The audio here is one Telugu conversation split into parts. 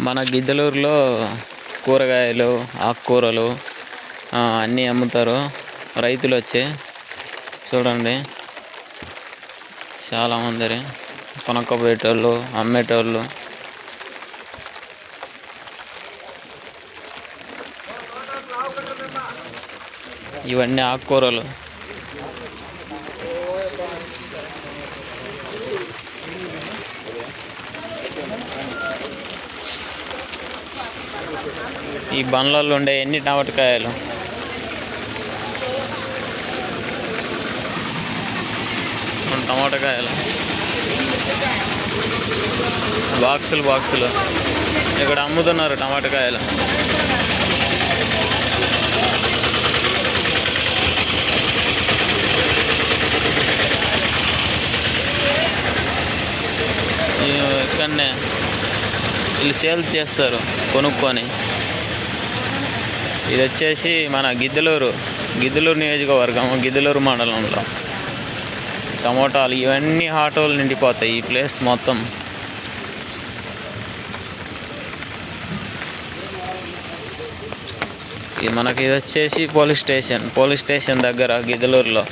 మన గిద్దలూరులో కూరగాయలు ఆకుకూరలు అన్నీ అమ్ముతారు. రైతులు వచ్చి చూడండి. చాలామంది కొనక్కపోయేటోళ్ళు అమ్మేటోళ్ళు. ఇవన్నీ ఆకుకూరలు. ఈ బండ్లలో ఉండే ఎన్ని టమాటకాయలు టమాటకాయలు. బాక్సులు బాక్సులు. ఇక్కడ అమ్ముతున్నారు టమాటకాయలు. ఇక్కడనే. వీళ్ళు సేల్ చేస్తారు కొనుక్కొని. ఇది వచ్చేసి మన గిద్దలూరు గిద్దలూరు నియోజకవర్గం గిద్దలూరు మండలంలో. టమోటాలు ఇవన్నీ ఆటోలు నిండిపోతాయి ఈ ప్లేస్ మొత్తం. ఇది మనకి ఇది వచ్చేసి పోలీస్ స్టేషన్ పోలీస్ స్టేషన్ దగ్గర గిద్దలూరులో.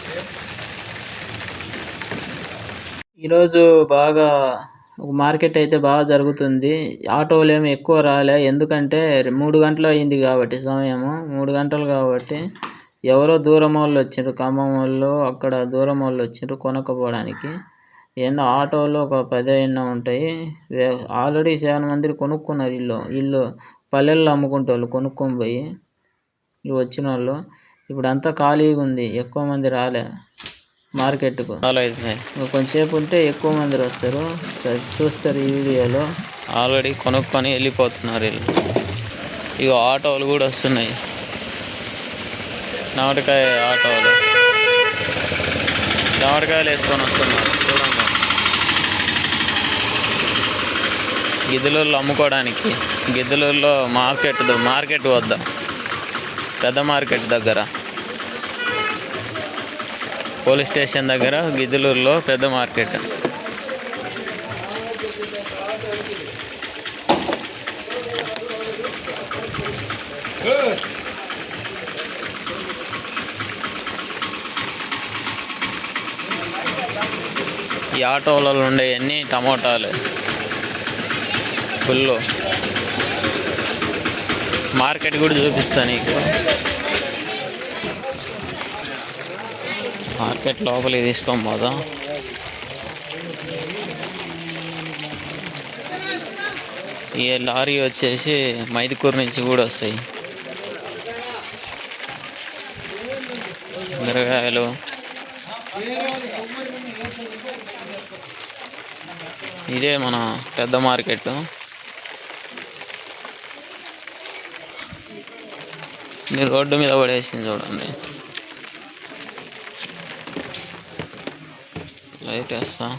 ఈరోజు బాగా మార్కెట్ అయితే బాగా జరుగుతుంది. ఆటోలు ఏమి ఎక్కువ రాలే. ఎందుకంటే మూడు గంటలు అయింది కాబట్టి సమయము. మూడు గంటలు కాబట్టి ఎవరో దూరం వాళ్ళు వచ్చిండ్రు ఖమ్మం వాళ్ళు అక్కడ దూరం వాళ్ళు వచ్చిండ్రు కొనుక్కోపోవడానికి ఏందో ఆటోలో ఒక పది ఉంటాయి. ఆల్రెడీ చాలా మంది కొనుక్కున్నారు ఇల్లు. ఇల్లు పల్లెల్లో అమ్ముకుంటోళ్ళు కొనుక్కొని పోయి ఇవి వచ్చిన వాళ్ళు ఇప్పుడు అంతా ఖాళీగా ఉంది. ఎక్కువ మంది రాలే. మార్కెట్కు. కొంచెంసేపు ఉంటే ఎక్కువ మంది వస్తారు. చూస్తారు ఈ వీడియోలో. ఆల్రెడీ కొనుక్కొని వెళ్ళిపోతున్నారు వీళ్ళు. ఇక ఆటోలు కూడా వస్తున్నాయి. టమాటకాయ ఆటోలు. టమాటకాయలు వేసుకొని వస్తున్నారు. చూడండి. గిద్దలూరులో అమ్ముకోవడానికి. గిద్దలూరులో మార్కెట్ మార్కెట్ వద్ద. పెద్ద మార్కెట్ దగ్గర. పోలీస్ స్టేషన్ దగ్గర గిద్దలూరులో పెద్ద మార్కెట్. ఈ ఆటోలలో ఉండే అన్ని టమోటాలు ఫుల్ మార్కెట్ కూడా చూపిస్తాను నీకు. మార్కెట్ లోపలికి తీసుకొని పోదాం. ఈ లారీ వచ్చేసి మైదుకూరు నుంచి కూడా వస్తాయి. మిరగాయలు. ఇదే మన పెద్ద మార్కెట్. ఇది రోడ్డు మీద పడేసింది చూడండి. లైట్ వేస్తా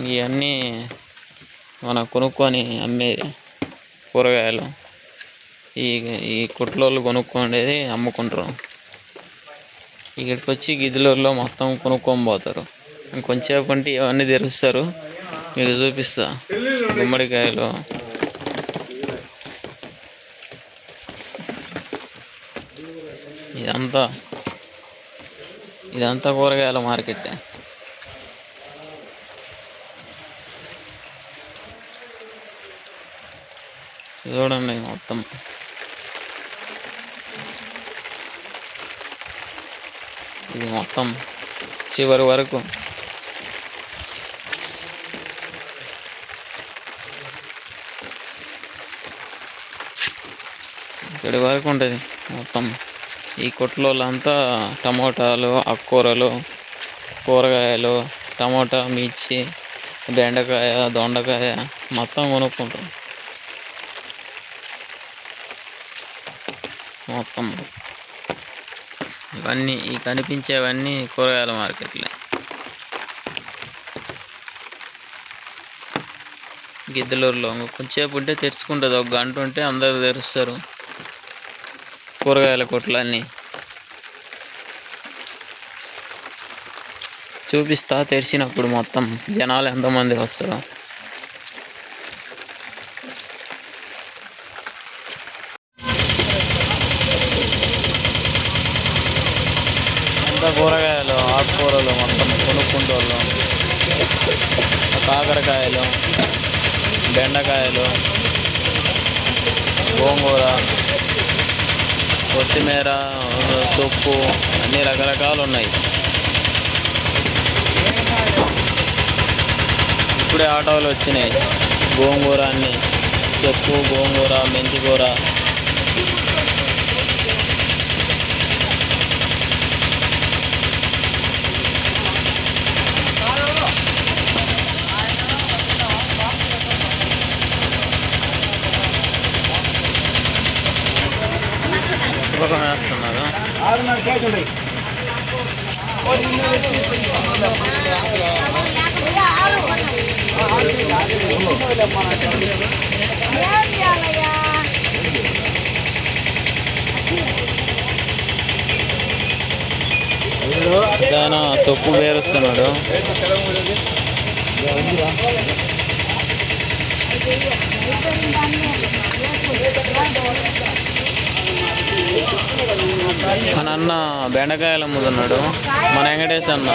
ఇవన్నీ మనం కొనుక్కొని అమ్మేది కూరగాయలు. ఈ ఈ కుట్లోళ్ళు కొనుక్కోండేది అమ్ముకుంటారు. ఇక్కడికి వచ్చి గిద్దలూరులో మొత్తం కొనుక్కొని పోతారు. ఇంకొంచెంసేపు అంటే ఇవన్నీ తెరుస్తారు. మీకు చూపిస్తా. గుమ్మడికాయలు. ఇదంతా. ఇదంతా కూరగాయల మార్కెట్. చూడండి మొత్తం. ఇది మొత్తం చివరి వరకు. ఇక్కడి వరకు ఉంటుంది మొత్తం. ఈ కొట్లోళ్ళంతా టమోటాలు ఆకుకూరలు కూరగాయలు టమోటా మిర్చి బెండకాయ దొండకాయ మొత్తం కొనుక్కుంటాం. మొత్తం. ఇవన్నీ ఈ కనిపించేవన్నీ కూరగాయల మార్కెట్లే. గిద్దలూరులో కొంచెంసేపు ఉంటే తెరుచుకుంటుంది. ఒక గంట ఉంటే అందరు తెరుస్తారు. కూరగాయల కొట్లు అన్నీ చూపిస్తా తెరిచినప్పుడు మొత్తం జనాలు ఎంతమంది వస్తారు. ఎంత కూరగాయలు ఆకుకూరలు మొత్తం కొనుక్కుంటోళ్ళు. కాకరకాయలు బెండకాయలు గోంగూర. కొత్తిమీర సొప్పు అన్ని రకరకాలు ఉన్నాయి. ఇప్పుడే ఆటోలు వచ్చినాయి. గోంగూర అన్ని. చెప్పు గోంగూర మెంతికూర ఒక వేస్తున్నారు ఆయన సొప్పు వేరుస్తున్నాడు. మన అన్న బెండకాయలు అమ్ముతున్నాడు మన వెంకటేష్ అన్న.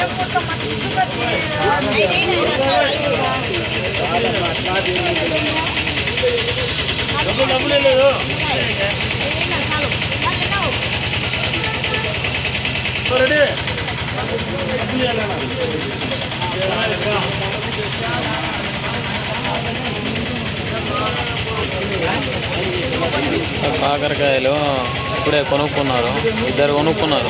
కాకరకాయలు ఇప్పుడే కొనుక్కున్నారు. ఇద్దరు కొనుక్కున్నారు.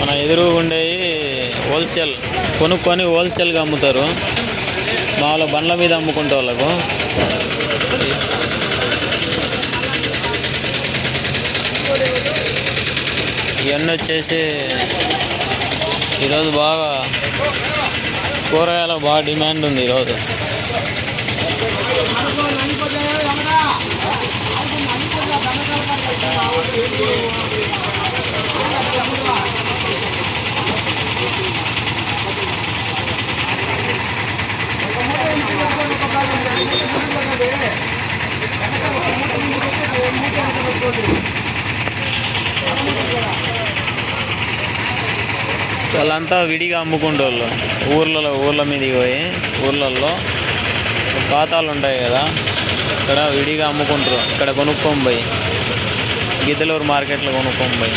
మన ఎదురు ఉండేవి హోల్సేల్ కొనుక్కొని హోల్సేల్గా అమ్ముతారు. మామూలు బండ్ల మీద అమ్ముకుంటే వాళ్ళకు. ఇవన్నీ వచ్చేసి ఈరోజు బాగా కూరగాయల బాగా డిమాండ్ ఉంది ఈరోజు. వాళ్ళంతా విడిగా అమ్ముకుంటోళ్ళు. ఊర్లలో ఊర్ల మీదకి పోయి ఊర్లలో ఖాతాలు ఉంటాయి కదా ఇక్కడ విడిగా అమ్ముకుంటారు. ఇక్కడ కొనుక్కొని పోయి గిద్దలూరు మార్కెట్లో కొనుక్కొని పోయి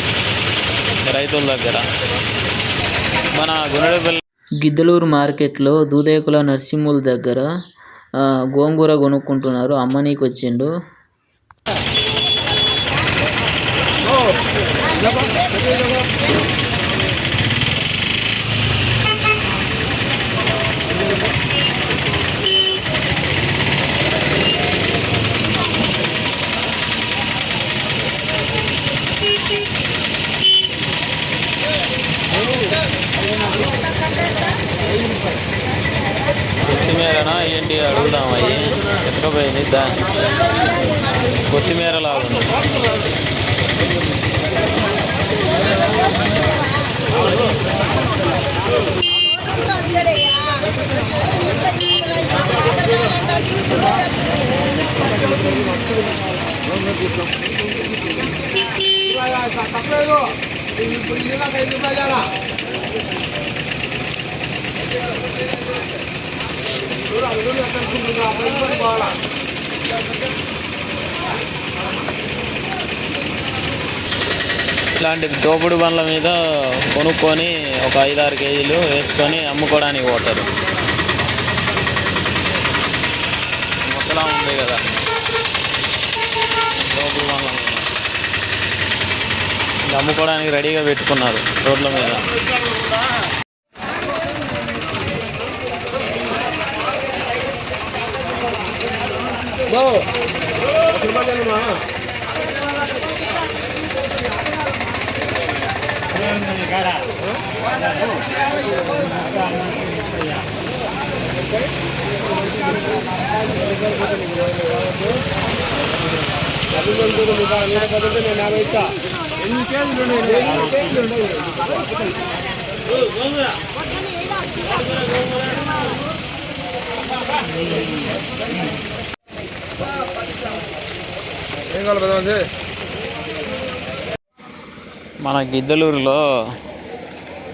రైతుల దగ్గర. మన గుండెపల్లి గిద్దలూరు మార్కెట్లో దూదేకుల నర్సింహుల దగ్గర గోంగూర కొనుక్కుంటున్నారు అమ్మనీకి వచ్చిండు కొత్తిమీరనా ఏంటి అడుగుదాం అయ్యి. ఎక్కకపోయింది దా. కొత్తిమీర లాగుంది ఇలాంటి దోపుడు బండ్ల మీద కొనుక్కొని ఒక ఐదారు కేజీలు వేసుకొని అమ్ముకోవడానికి పోతారు. ముసలా ఉంది కదా. దోపుడు బండ్ల మీద. అమ్ముకోవడానికి రెడీగా పెట్టుకున్నారు రోడ్ల మీద. అభినందనలు కానీ పదవి నేను ఆలోచిస్తా ఎన్ని కేజీలు ఉన్నాయి ఎన్ని కేజీలు ఉన్నాయి గోంగూర ఏం కావాలి పెద్ద మన గిద్దలూరులో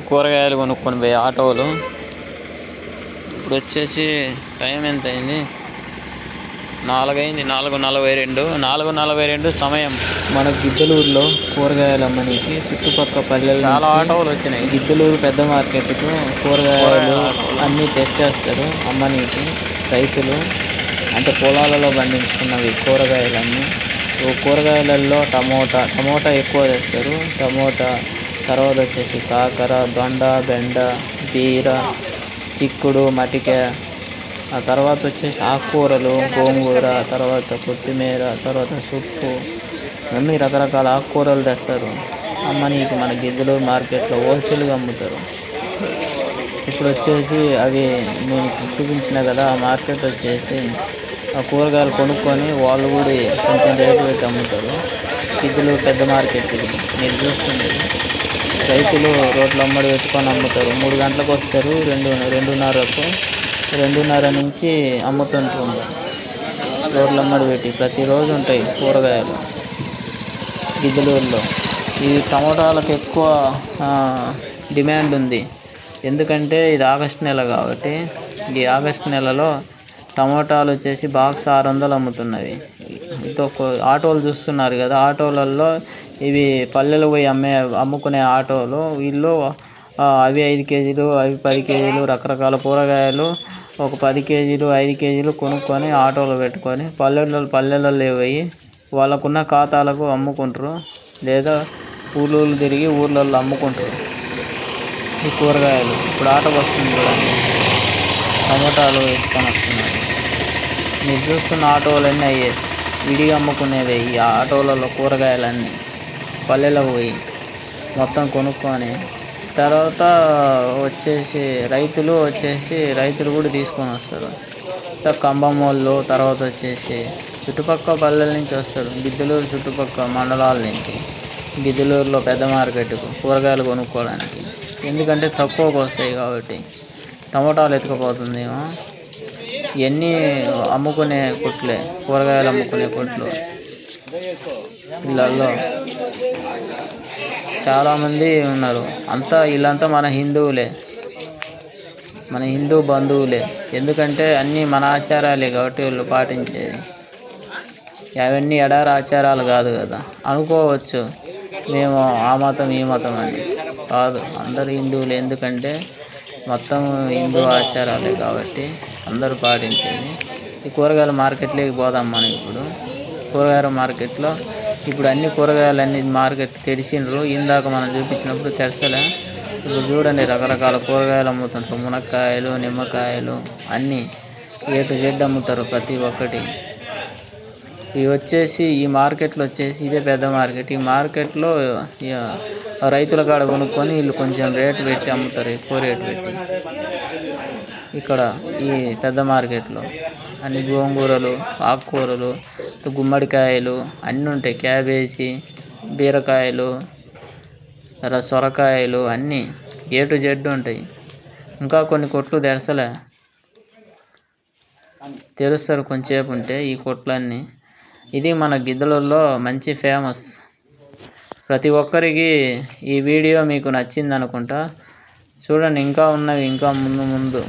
కూరగాయలు కొనుక్కొని పోయి ఆటోలు ఇప్పుడు వచ్చేసి టైం ఎంత అయింది నాలుగైంది నాలుగు నలభై రెండు. నాలుగు నలభై రెండు సమయం. మన గిద్దలూరులో కూరగాయలు అమ్మనికి చుట్టుపక్కల పల్లెలు చాలా ఆటోలు వచ్చినాయి. గిద్దలూరు పెద్ద మార్కెట్కు కూరగాయలు అన్నీ తెచ్చేస్తారు అమ్మనీకి. రైతులు అంటే పొలాలలో పండించుకున్నవి కూరగాయలన్నీ. కూరగాయలలో టమోటా టమోటా ఎక్కువ చేస్తారు టమోటా తర్వాత వచ్చేసి కాకర దొండ బెండ బీర చిక్కుడు మటిక ఆ తర్వాత వచ్చేసి ఆకుకూరలు గోంగూర తర్వాత కొత్తిమీర తర్వాత సుప్పు అన్ని రకరకాల ఆకుకూరలు తెస్తారు. అమ్మనీకి మన గిద్దలూరు మార్కెట్లో హోల్సేల్గా అమ్ముతారు. ఇప్పుడు వచ్చేసి అవి నేను చూపించిన కదా ఆ మార్కెట్ వచ్చేసి కూరగాయలు కొనుక్కొని వాళ్ళు కూడా కొంచెం రేటు పెట్టి అమ్ముతారు. గిద్దలు పెద్ద మార్కెట్ ఇది. మీరు చూస్తుంది. రైతులు రోడ్లు అమ్మడి పెట్టుకొని అమ్ముతారు. మూడు గంటలకు వస్తారు. రెండు రెండున్నరకు రెండున్నర నుంచి అమ్ముతుంటారు రోడ్లు అమ్మడి పెట్టి ప్రతిరోజు ఉంటాయి కూరగాయలు. గిద్దలూరులో. ఈ టమోటాలకు ఎక్కువ డిమాండ్ ఉంది. ఎందుకంటే ఇది ఆగస్ట్ నెల కాబట్టి ఈ ఆగస్ట్ నెలలో టమోటాలు వచ్చేసి బాక్స్ ఆరు వందలు అమ్ముతున్నవి ఆటోలు చూస్తున్నారు కదా ఆటోలలో ఇవి పల్లెలు పోయి అమ్మే అమ్ముకునే ఆటోలు. వీళ్ళు అవి ఐదు కేజీలు అవి పది కేజీలు రకరకాల కూరగాయలు ఒక పది కేజీలు ఐదు కేజీలు కొనుక్కొని ఆటోలు పెట్టుకొని పల్లెల్లో పల్లెలలో పోయి వాళ్ళకున్న ఖాతాలకు అమ్ముకుంటారు. లేదా ఊళ్ళూళ్ళు తిరిగి ఊర్లలో అమ్ముకుంటారు. ఈ కూరగాయలు. ఇప్పుడు ఆటోకి వస్తుంది చూడండి. టమోటాలు వేసుకొని వస్తున్నాయి మీరు చూస్తున్న ఆటోలన్నీ అయ్యే. విడిగా అమ్ముకునేవే ఈ ఆటోలలో కూరగాయలన్నీ. పల్లెలకు పోయి మొత్తం కొనుక్కొని తర్వాత వచ్చేసి రైతులు వచ్చేసి రైతులు కూడా తీసుకొని వస్తారు. కంబం వాళ్ళు తర్వాత వచ్చేసి చుట్టుపక్కల పల్లెల నుంచి వస్తారు. గిద్దలూరు చుట్టుపక్కల మండలాల నుంచి. గిద్దలూరులో పెద్ద మార్కెట్కు కూరగాయలు కొనుక్కోవడానికి. ఎందుకంటే తక్కువకు వస్తాయి కాబట్టి. టమోటాలు ఎత్తుకుపోతుందేమో. ఇవన్నీ అమ్ముకునే కొట్లే కూరగాయలు అమ్ముకునే కొట్లు. ఇళ్ళల్లో చాలామంది ఉన్నారు. అంతా వీళ్ళంతా మన హిందువులే. మన హిందూ బంధువులే. ఎందుకంటే అన్నీ మన ఆచారాలే కాబట్టి వీళ్ళు పాటించేది. అవన్నీ ఎడారి ఆచారాలు కాదు కదా. అనుకోవచ్చు. మేము ఆ మతం ఈ మతం అని. కాదు. అందరు హిందువులు. ఎందుకంటే మొత్తం హిందూ ఆచారాలే కాబట్టి అందరూ పాటించేది. ఈ కూరగాయల మార్కెట్లోకి పోదాం మనం ఇప్పుడు. కూరగాయల మార్కెట్లో ఇప్పుడు అన్ని కూరగాయలు అన్ని మార్కెట్ తెరిచిండ్రు. ఇందాక మనం చూపించినప్పుడు తెరసలే. ఇప్పుడు చూడండి రకరకాల కూరగాయలు అమ్ముతుంటారు మునక్కాయలు నిమ్మకాయలు అన్నీ ఏ టు జెడ్ అమ్ముతారు ప్రతి ఒక్కటి. ఇవి వచ్చేసి ఈ మార్కెట్లో వచ్చేసి ఇదే పెద్ద మార్కెట్. ఈ మార్కెట్లో ఇక రైతుల కాడ కొనుక్కొని వీళ్ళు కొంచెం రేటు పెట్టి అమ్ముతారు. ఎక్కువ రేటు పెట్టి. ఇక్కడ ఈ పెద్ద మార్కెట్లో అన్ని గోంగూరలు ఆకుకూరలు గుమ్మడికాయలు అన్నీ ఉంటాయి. క్యాబేజీ బీరకాయలు సొరకాయలు అన్నీ ఏ టు జెడ్ ఉంటాయి. ఇంకా కొన్ని కొట్లు తెరసలే. తెరుస్తారు కొంచెంసేపు ఉంటే ఈ కొట్లన్నీ. ఇది మన గిద్దలూరులో మంచి ఫేమస్. ప్రతి ఒక్కరికి ఈ వీడియో మీకు నచ్చింది అనుకుంటా చూడండి ఇంకా ఉన్నవి ఇంకా ముందు ముందు.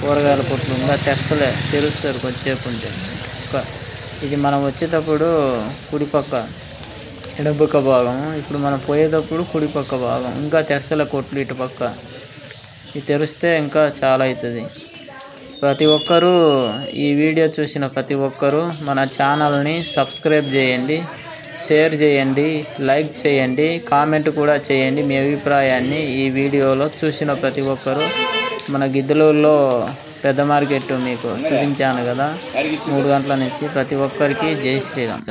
కూరగాయల కొట్లు ఇంకా తెరసలే తెరుస్తారు కొంచెంసేపు ఉంటే. ఇది మనం వచ్చేటప్పుడు కుడిపక్క ఎడపక్క భాగం. ఇప్పుడు మనం పోయేటప్పుడు కుడిపక్క భాగం. ఇంకా తెరసల కొట్లు ఇటు పక్క. ఇది తెరిస్తే ఇంకా చాలా అవుతుంది. ప్రతి ఒక్కరూ ఈ వీడియో చూసిన ప్రతి ఒక్కరూ మన ఛానల్ని సబ్స్క్రైబ్ చేయండి. షేర్ చేయండి లైక్ చేయండి కామెంట్ కూడా చేయండి. మీ అభిప్రాయాన్ని ఈ వీడియోలో చూసిన ప్రతి ఒక్కరూ మన గిద్దలూరులో పెద్ద మార్కెట్ మీకు చూపించాను కదా. మూడు గంటల నుంచి ప్రతి ఒక్కరికి జై శ్రీరామ్.